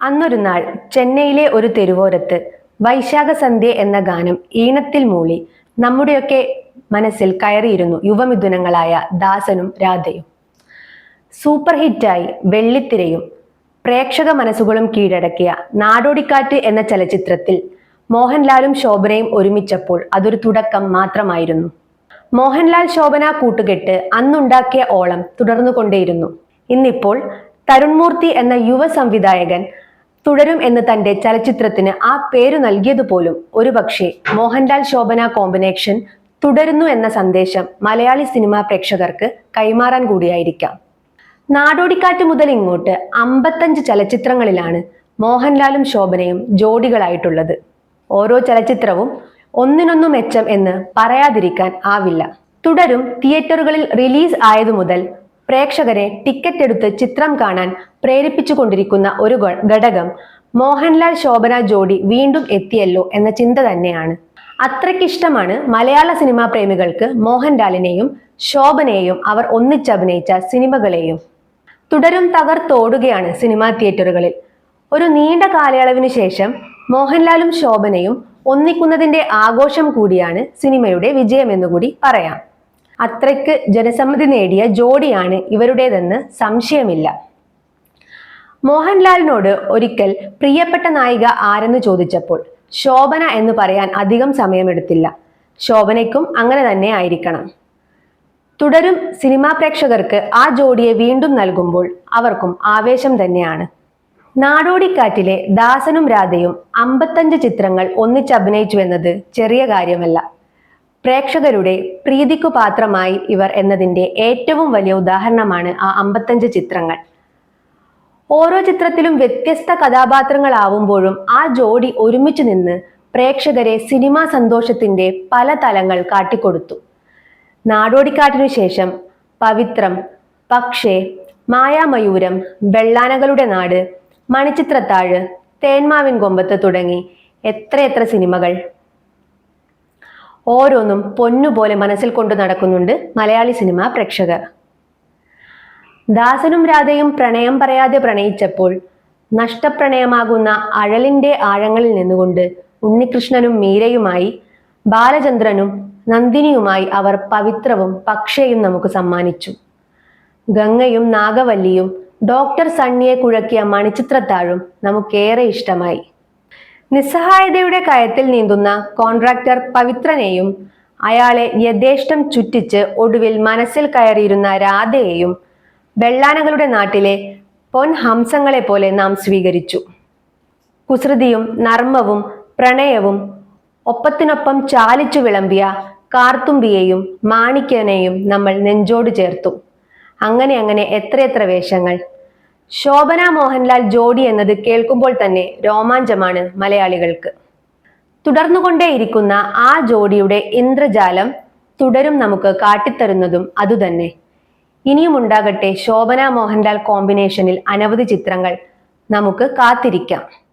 അന്നൊരു നാൾ ചെന്നൈയിലെ ഒരു തെരുവോരത്ത് വൈശാഖ സന്ധ്യ എന്ന ഗാനം ഈണത്തിൽ മൂളി നമ്മുടെയൊക്കെ മനസ്സിൽ കയറിയിരുന്നു യുവമിഥുനങ്ങളായ ദാസനും രാധയും. സൂപ്പർ ഹിറ്റായി വെള്ളിത്തിരയും പ്രേക്ഷക മനസ്സുകളും കീഴടക്കിയ നാടോടിക്കാറ്റ് എന്ന ചലച്ചിത്രത്തിൽ മോഹൻലാലും ശോഭനയും ഒരുമിച്ചപ്പോൾ അതൊരു തുടക്കം മാത്രമായിരുന്നു. മോഹൻലാൽ ശോഭന കൂട്ടുകെട്ട് അന്നുണ്ടാക്കിയ ഓളം തുടർന്നുകൊണ്ടേയിരുന്നു. ഇന്നിപ്പോൾ തരുൺമൂർത്തി എന്ന യുവ സംവിധായകൻ തുടരും എന്ന് തന്റെ ചലച്ചിത്രത്തിന് ആ പേരു നൽകിയതുപോലും ഒരുപക്ഷെ മോഹൻലാൽ ശോഭന കോമ്പിനേഷൻ തുടരുന്നു എന്ന സന്ദേശം മലയാളി സിനിമാ പ്രേക്ഷകർക്ക് കൈമാറാൻ കൂടിയായിരിക്കാം. നാടോടിക്കാറ്റ് മുതൽ ഇങ്ങോട്ട് അമ്പത്തഞ്ച് ചലച്ചിത്രങ്ങളിലാണ് മോഹൻലാലും ശോഭനയും ജോഡികളായിട്ടുള്ളത്. ഓരോ ചലച്ചിത്രവും ഒന്നിനൊന്നു മെച്ചം എന്ന് പറയാതിരിക്കാൻ ആവില്ല. തുടരും തിയേറ്ററുകളിൽ റിലീസ് ആയതു മുതൽ പ്രേക്ഷകരെ ടിക്കറ്റ് എടുത്ത് ചിത്രം കാണാൻ പ്രേരിപ്പിച്ചുകൊണ്ടിരിക്കുന്ന ഒരു ഘടകം മോഹൻലാൽ ശോഭന ജോഡി വീണ്ടും എത്തിയല്ലോ എന്ന ചിന്ത തന്നെയാണ്. അത്രയ്ക്കിഷ്ടമാണ് മലയാള സിനിമാ പ്രേമികൾക്ക് മോഹൻലാലിനെയും ശോഭനയെയും അവർ ഒന്നിച്ചഭിനയിച്ച സിനിമകളെയും. തുടരും തകർത്തോടുകയാണ് സിനിമാ തിയേറ്ററുകളിൽ. ഒരു നീണ്ട കാലയളവിനു ശേഷം മോഹൻലാലും ശോഭനയും ഒന്നിക്കുന്നതിന്റെ ആഘോഷം കൂടിയാണ് സിനിമയുടെ വിജയമെന്നുകൂടി പറയാം. അത്രയ്ക്ക് ജനസമ്മതി നേടിയ ജോഡിയാണ് ഇവരുടേതെന്ന് സംശയമില്ല. മോഹൻലാലിനോട് ഒരിക്കൽ പ്രിയപ്പെട്ട നായിക ആരെന്ന് ചോദിച്ചപ്പോൾ ശോഭന എന്ന് പറയാൻ അധികം സമയമെടുത്തില്ല. ശോഭനയ്ക്കും അങ്ങനെ തന്നെ ആയിരിക്കണം. തുടരും സിനിമാ പ്രേക്ഷകർക്ക് ആ ജോഡിയെ വീണ്ടും നൽകുമ്പോൾ അവർക്കും ആവേശം തന്നെയാണ്. നാടോടിക്കാറ്റിലെ ദാസനും രാധയും അമ്പത്തഞ്ച് ചിത്രങ്ങൾ ഒന്നിച്ചഭിനയിച്ചു എന്നത് ചെറിയ കാര്യമല്ല. പ്രേക്ഷകരുടെ പ്രീതിക്കു പാത്രമായി ഇവർ എന്നതിന്റെ ഏറ്റവും വലിയ ഉദാഹരണമാണ് ആ അമ്പത്തഞ്ച് ചിത്രങ്ങൾ. ഓരോ ചിത്രത്തിലും വ്യത്യസ്ത കഥാപാത്രങ്ങളാവുമ്പോഴും ആ ജോഡി ഒരുമിച്ച് നിന്ന് പ്രേക്ഷകരെ സിനിമാ സന്തോഷത്തിന്റെ പല തലങ്ങൾ കാട്ടിക്കൊടുത്തു. നാടോടിക്കാട്ടിനു ശേഷം പവിത്രം പക്ഷേ മായാമയൂരം വെള്ളാനകളുടെ നാട് മണിച്ചിത്രത്താഴ് തേന്മാവിൻ കൊമ്പത്ത് തുടങ്ങി എത്രയെത്ര സിനിമകൾ ഓരോന്നും പൊന്നുപോലെ മനസ്സിൽ കൊണ്ടു നടക്കുന്നുണ്ട് മലയാളി സിനിമാ പ്രേക്ഷകർ. ദാസനും രാധയും പ്രണയം പറയാതെ പ്രണയിച്ചപ്പോൾ നഷ്ടപ്രണയമാകുന്ന അഴലിന്റെ ആഴങ്ങളിൽ നിന്നുകൊണ്ട് ഉണ്ണികൃഷ്ണനും മീരയുമായി ബാലചന്ദ്രനും നന്ദിനിയുമായി അവർ പവിത്രവും പക്ഷയും നമുക്ക് സമ്മാനിച്ചു. ഗംഗയും നാഗവല്ലിയും ഡോക്ടർ സണ്ണിയെ കുഴക്കിയ മണിച്ചിത്രത്താഴും നമുക്കേറെ ഇഷ്ടമായി. നിസ്സഹായതയുടെ കയത്തിൽ നീന്തുന്ന കോൺട്രാക്ടർ പവിത്രനെയും അയാളെ യഥേഷ്ടം ചുറ്റിച്ച് ഒടുവിൽ മനസ്സിൽ കയറിയിരുന്ന രാധയെയും വെള്ളാനകളുടെ നാട്ടിലെ പൊൻഹംസങ്ങളെ പോലെ നാം സ്വീകരിച്ചു. കുസൃതിയും നർമ്മവും പ്രണയവും ഒപ്പത്തിനൊപ്പം ചാലിച്ചു വിളമ്പിയ കാർത്തുമ്പിയെയും മാണിക്യനെയും നമ്മൾ നെഞ്ചോട് ചേർത്തു. അങ്ങനെ അങ്ങനെ എത്രയെത്ര വേഷങ്ങൾ ശോഭന മോഹൻലാൽ ജോഡി എന്നത് കേൾക്കുമ്പോൾ തന്നെ രോമാഞ്ചമാണ് മലയാളികൾക്ക്. തുടർന്നുകൊണ്ടേയിരിക്കുന്ന ആ ജോഡിയുടെ ഇന്ദ്രജാലം തുടരും നമുക്ക് കാട്ടിത്തരുന്നതും അതുതന്നെ. ഇനിയും ഉണ്ടാകട്ടെ ശോഭന മോഹൻലാൽ കോമ്പിനേഷനിൽ അനവധി ചിത്രങ്ങൾ നമുക്ക് കാത്തിരിക്കാം.